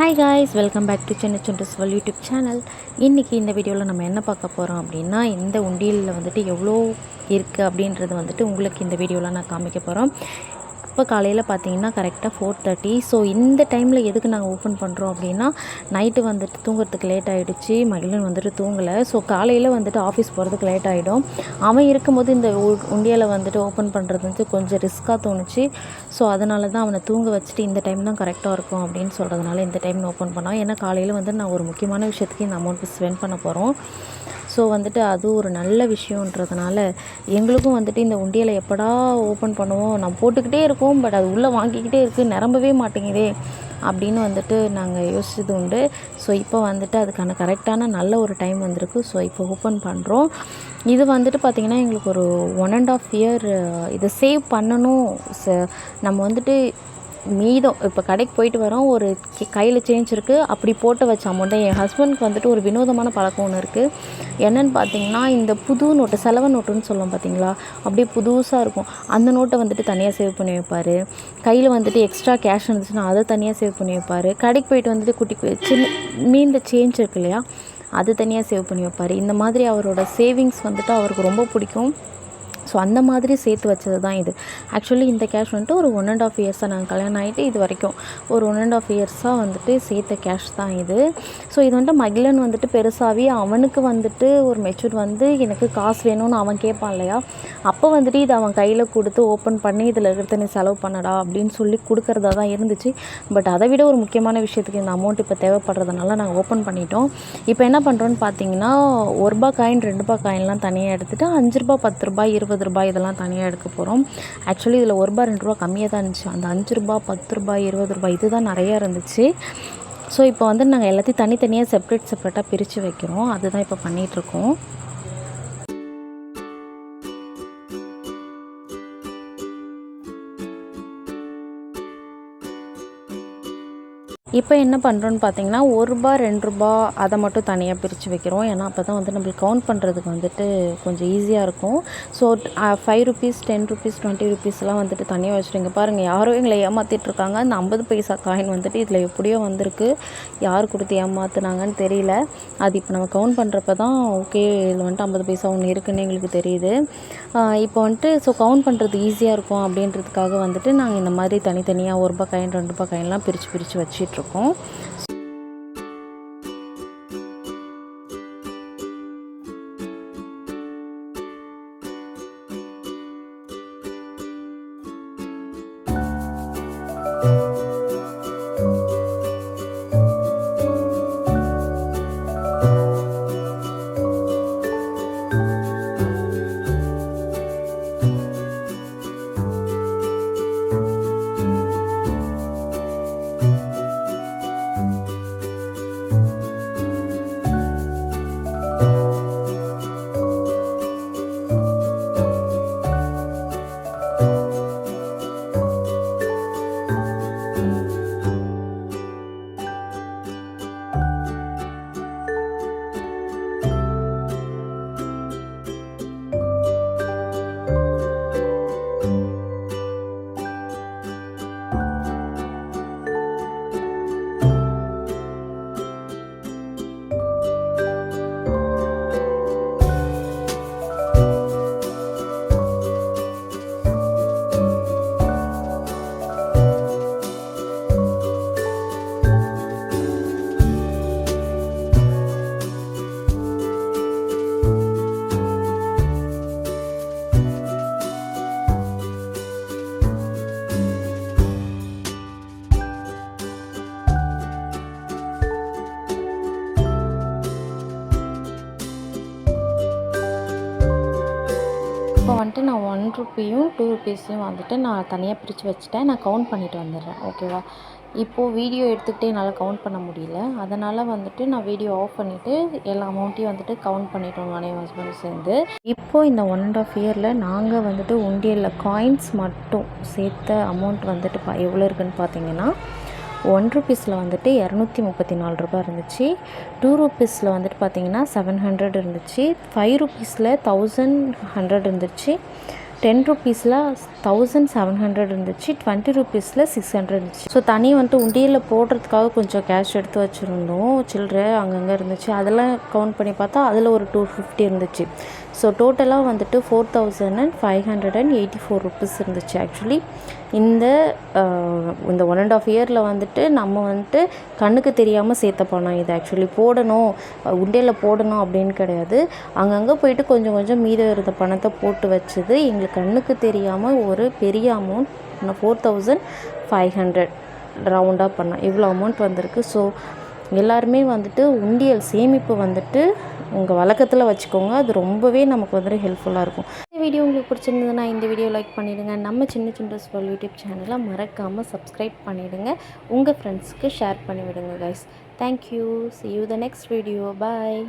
Hi guys welcome back to Chennai சுண்டஸ்வல் YouTube channel இன்றைக்கி இந்த வீடியோவில் நம்ம என்ன பார்க்க போகிறோம் அப்படின்னா இந்த உண்டியலில் வந்துட்டு எவ்வளோ இருக்குது அப்படின்றது வந்துட்டு உங்களுக்கு இந்த வீடியோவில் நான் காமிக்க போகிறோம் இப்போ காலையில் பார்த்தீங்கன்னா கரெக்டாக ஃபோர் தேர்ட்டி ஸோ இந்த டைமில் எதுக்கு நாங்கள் ஓப்பன் பண்ணுறோம் அப்படின்னா நைட்டு வந்துட்டு தூங்குறதுக்கு லேட் ஆகிடுச்சு மகிழன் வந்துட்டு தூங்கலை. ஸோ காலையில் வந்துட்டு ஆஃபீஸ் போகிறதுக்கு லேட் ஆகிடும் அவன் இருக்கும்போது இந்த உ- உண்டியலை வந்துட்டு ஓப்பன் பண்ணுறது வந்து கொஞ்சம் ரிஸ்க்காக தோணுச்சு. ஸோ அதனால தான் அவனை தூங்க வச்சுட்டு இந்த டைம் தான் கரெக்டாக இருக்கும் அப்படின்னு சொல்கிறதுனால இந்த டைம் ஓப்பன் பண்ணோம் ஏன்னா காலையில் வந்து நான் ஒரு முக்கியமான விஷயத்துக்கு இந்த அமௌண்ட் ஸ்பெண்ட் பண்ண போகிறோம் ஸோ வந்துட்டு அது ஒரு நல்ல விஷயன்றதுனால எங்களுக்கும் வந்துட்டு இந்த உண்டியலை எப்படா ஓப்பன் பண்ணுவோம்? நான் போட்டுக்கிட்டே இருக்கோம் பட் அது உள்ளே வாங்கிக்கிட்டே இருக்குது நிரம்பவே மாட்டேங்குதே. அப்படின்னு வந்துட்டு நாங்கள் யோசிச்சது உண்டு. ஸோ இப்போ வந்துட்டு அதுக்கான கரெக்டான நல்ல ஒரு டைம் வந்திருக்கு. ஸோ இப்போ ஓப்பன் பண்ணுறோம் இது வந்துட்டு பார்த்திங்கன்னா எங்களுக்கு ஒரு ஒன் அண்ட் ஆஃப் இயர் இதை சேவ் பண்ணணும். ச நம்ம வந்துட்டு மீதம் இப்போ கடைக்கு போயிட்டு வரோம் ஒரு கையில் சேஞ்ச் இருக்குது அப்படி போட்டு வச்ச அமௌண்ட்டை என் ஹஸ்பண்ட்க்கு வந்துட்டு ஒரு வினோதமான பழக்கம் ஒன்று இருக்குது என்னென்னு பார்த்தீங்கன்னா இந்த புது நோட்டு செலவு நோட்டுன்னு சொல்லுவோம் பார்த்தீங்களா அப்படியே புதுசாக இருக்கும். அந்த நோட்டை வந்துட்டு தனியாக சேவ் பண்ணி வைப்பார். கையில் வந்துட்டு எக்ஸ்ட்ரா கேஷ் இருந்துச்சுன்னா அதை தனியாக சேவ் பண்ணி வைப்பார். கடைக்கு போயிட்டு வந்துட்டு குட்டி கு- சின்ன மீந்த சேஞ்ச் இருக்கு இல்லையா? அது தனியாக சேவ் பண்ணி வைப்பார். இந்த மாதிரி அவரோட சேவிங்ஸ் வந்துட்டு அவருக்கு ரொம்ப பிடிக்கும். ஸோ அந்த மாதிரி சேர்த்து வச்சது தான் இது. ஆக்சுவலி இந்த கேஷ் வந்துட்டு ஒரு ஒன் அண்ட் ஆஃப் இயர்ஸாக நாங்கள் கல்யாணம் ஆகிட்டு இது வரைக்கும் ஒரு ஒன் அண்ட் ஆஃப் இயர்ஸாக வந்துட்டு சேர்த்த கேஷ் தான் இது. ஸோ இது வந்துட்டு மகிழன் வந்துட்டு பெருசாகவே அவனுக்கு வந்துட்டு ஒரு மெச்சூர் வந்து எனக்கு காசு வேணும்னு அவன் கேட்பான் இல்லையா? அப்போ வந்துட்டு இது அவன் கையில் கொடுத்து ஓப்பன் பண்ணி இதில் இருக்கிறத நீ செலவு பண்ணடா அப்படின்னு சொல்லி கொடுக்கறதா தான் இருந்துச்சு. பட் அதை விட ஒரு முக்கியமான விஷயத்துக்கு இந்த அமௌண்ட் இப்போ தேவைப்படுறதுனால நாங்கள் ஓப்பன் பண்ணிட்டோம். இப்போ என்ன பண்ணுறோன்னு பார்த்தீங்கன்னா ஒரு ரூபா காயின் ரெண்டு ரூபா காயின்லாம் தனியாக எடுத்துகிட்டு அஞ்சு ரூபா பத்து ரூபாய் இருபது ரூபாய் இதெல்லாம் தனியாக எடுக்க போகிறோம் ஆக்சுவலி இதில் ஒரு ரூபா ரெண்டு ரூபா கம்மியாக தான் இருந்துச்சு. அந்த அஞ்சு ரூபா பத்து ரூபாய் இருபது ரூபாய் இதுதான் நிறையா இருந்துச்சு. ஸோ இப்போ வந்து நாங்கள் எல்லாத்தையும் தனித்தனியாக செப்ரேட் செப்ரேட்டாக பிரித்து வைக்கிறோம். அதுதான் இப்போ பண்ணிகிட்ருக்கோம் இப்போ என்ன பண்ணுறோன்னு பார்த்தீங்கன்னா ஒரு ரூபா ரெண்டு ரூபா அதை மட்டும் தனியாக பிரித்து வைக்கிறோம். ஏன்னா அப்போ தான் வந்து நம்மளுக்கு கவுண்ட் பண்ணுறதுக்கு வந்துட்டு கொஞ்சம் ஈஸியாக இருக்கும். So five rupees ten rupees twenty ருபீஸ்லாம் வந்துட்டு தனியாக வச்சுருங்க பாருங்கள் யாரோ எங்களை ஏமாற்றிட்டுருக்காங்க அந்த ஐம்பது பைசா காயின் வந்துட்டு இதில் எப்படியோ வந்திருக்கு. யார் கொடுத்து ஏமாத்துனாங்கன்னு தெரியல. அது இப்போ நம்ம கவுண்ட் பண்ணுறப்ப தான் ஓகே இதில் வந்துட்டு ஐம்பது பைசா ஒன்று இருக்குன்னு எங்களுக்கு தெரியுது. இப்போ வந்துட்டு ஸோ கவுண்ட் பண்ணுறது ஈஸியாக இருக்கும் அப்படின்றதுக்காக வந்துட்டு நாங்கள் இந்த மாதிரி தனித்தனியாக ஒரு ரூபாய் காயின் ரெண்டு ரூபாய் காயின்லாம் பிரித்து பிரித்து வச்சிட்ருக்கோம் இருக்கும். இப்போ வந்துட்டு நான் ஒன் ருப்பியும் டூ ருப்பீஸையும் வந்துட்டு நான் தனியாக பிரித்து வச்சுட்டேன். நான் கவுண்ட் பண்ணிவிட்டு வந்துடுறேன். ஓகேவா இப்போது வீடியோ எடுத்துக்கிட்டே என்னால் கவுண்ட் பண்ண முடியல. அதனால் வந்துட்டு நான் வீடியோ ஆஃப் பண்ணிவிட்டு எல்லா அமௌண்ட்டையும் வந்துட்டு கவுண்ட் பண்ணிட்டோம் நானே ஹஸ்பண்ட் சேர்ந்து. இப்போது இந்த ஒன் அண்ட் ஆஃப் இயரில் நாங்கள் வந்துட்டு உண்டியலில் காயின்ஸ் மட்டும் சேர்த்த அமௌண்ட் வந்துட்டு பா எவ்வளோ இருக்குன்னு பார்த்தீங்கன்னா ஒன் ருபீஸில் வந்துட்டு இரநூத்தி முப்பத்தி நாலு ரூபாய் இருந்துச்சு. டூ ருபீஸில் வந்துட்டு பார்த்தீங்கன்னா செவன் ஹண்ட்ரட் இருந்துச்சு. ஃபைவ் ருபீஸில் தௌசண்ட் ஹண்ட்ரட் இருந்துச்சு. டென் ருபீஸில் தௌசண்ட் செவன் ஹண்ட்ரட் இருந்துச்சு. டுவெண்ட்டி ருபீஸில் சிக்ஸ் ஹண்ட்ரட் இருந்துச்சு. ஸோ தனி வந்துட்டு உண்டியலில் போடுறதுக்காக கொஞ்சம் கேஷ் எடுத்து வச்சுருந்தோம். சில்லற அங்கங்கே இருந்துச்சு. அதெல்லாம் கவுண்ட் பண்ணி பார்த்தா அதில் ஒரு டூ ஃபிஃப்டி இருந்துச்சு. ஸோ டோட்டலாக வந்துட்டு four thousand and five hundred and eighty four rupees இருந்துச்சு ஆக்சுவலி இந்த இந்த ஒன் அண்ட் ஆஃப் இயரில் வந்துட்டு நம்ம வந்துட்டு கண்ணுக்கு தெரியாமல் சேர்த்த பணம் இது ஆக்சுவலி போடணும். உண்டியலில் போடணும் அப்படின்னு கிடையாது. அங்கங்கே போயிட்டு கொஞ்சம் கொஞ்சம் மீதம் இருந்த பணத்தை போட்டு வச்சது எங்களுக்கு கண்ணுக்கு தெரியாமல் ஒரு பெரிய amount four thousand five hundred ரவுண்டாக பண்ணேன் இவ்வளோ அமௌண்ட் வந்திருக்கு. ஸோ எல்லாருமே வந்துட்டு உண்டியல் சேமிப்பு வந்துட்டு உங்கள் வழக்கத்தில் வச்சுக்கோங்க. அது ரொம்பவே நமக்கு வந்துட்டு ஹெல்ப்ஃபுல்லாக இருக்கும். இந்த வீடியோ உங்களுக்கு பிடிச்சிருந்ததுன்னா இந்த வீடியோ லைக் பண்ணிவிடுங்க நம்ம சின்ன சின்ன ஸ்வால் யூடியூப் சேனலை மறக்காமல் சப்ஸ்கிரைப் பண்ணிவிடுங்க உங்கள் ஃப்ரெண்ட்ஸ்க்கு ஷேர் பண்ணிவிடுங்க guys thank you see you the next video bye